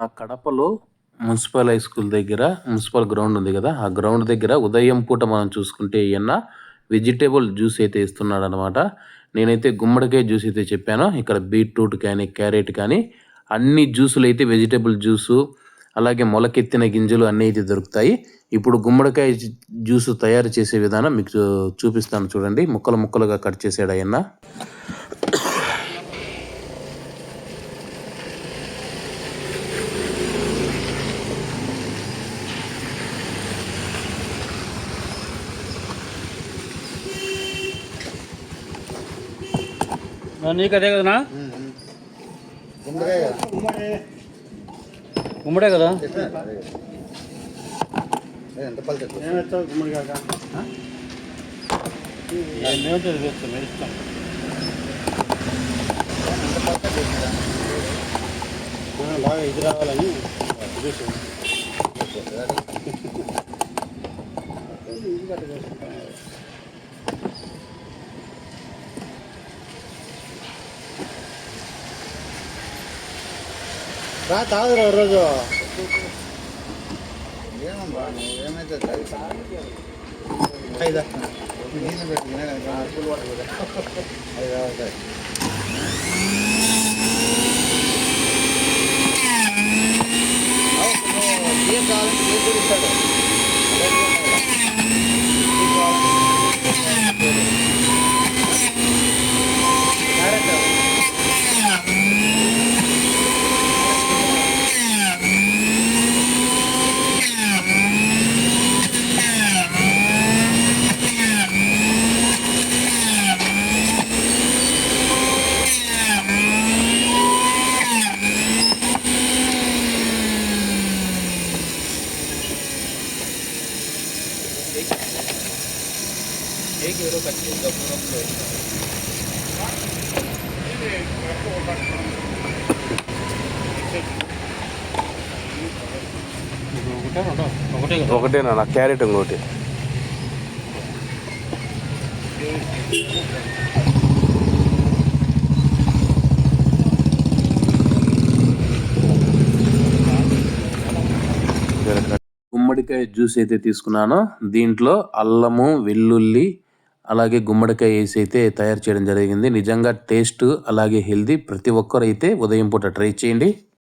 ఆ కడపలో municipal high school దగ్గర మున్సిపల్ గ్రౌండ్ ఉంది కదా ఆ గ్రౌండ్ దగ్గర ఉదయం పూట మనం చూసుకుంటే ఈయన వెజిటేబుల్ జ్యూస్ అయితే ఇస్తున్నాడు అనమాట నేనైతే గుమ్మడికాయ జ్యూస్ అయితే చెప్పాను. ఇక్కడ బీట్రూట్ కానీ క్యారెట్ కానీ అన్ని జ్యూసులు అయితే వెజిటేబుల్ జ్యూసు అలాగే మొలకెత్తిన గింజలు అన్నీ అయితే దొరుకుతాయి. ఇప్పుడు గుమ్మడికాయ జ్యూస్ తయారు చేసే విధానం మీకు చూపిస్తాను చూడండి. ముక్కలు ముక్కలుగా కట్ చేసాడు ఆయన నీకు అదే కదనా? గుమ్మడే కదా. చెప్పినా అదే కదా. ఏ, రా తాగురా ఓ రోజు ఏమమ్మా నువ్వు ఏమైతే ఐదా నీళ్ళు పెట్టుకునే పూలు పట్టుకోదా అది కావాలి ఏం కావాలంటే ఏం కూడా ఇస్తాడు ఒకటే రెండో ఒకటే को ఒకటేనా? నా క్యారెట్ ఇంకోటి గుమ్మడికాయ జ్యూస్ అయితే తీసుకున్నాను. దీంట్లో అల్లము వెల్లుల్లి అలాగే గుమ్మడికాయ వేసి అయితే తయారు చేయడం జరిగింది. నిజంగా టేస్ట్ అలాగే హెల్దీ ప్రతి ఒక్కరైతే అయితే ఉదయం పూట ట్రై చేయండి.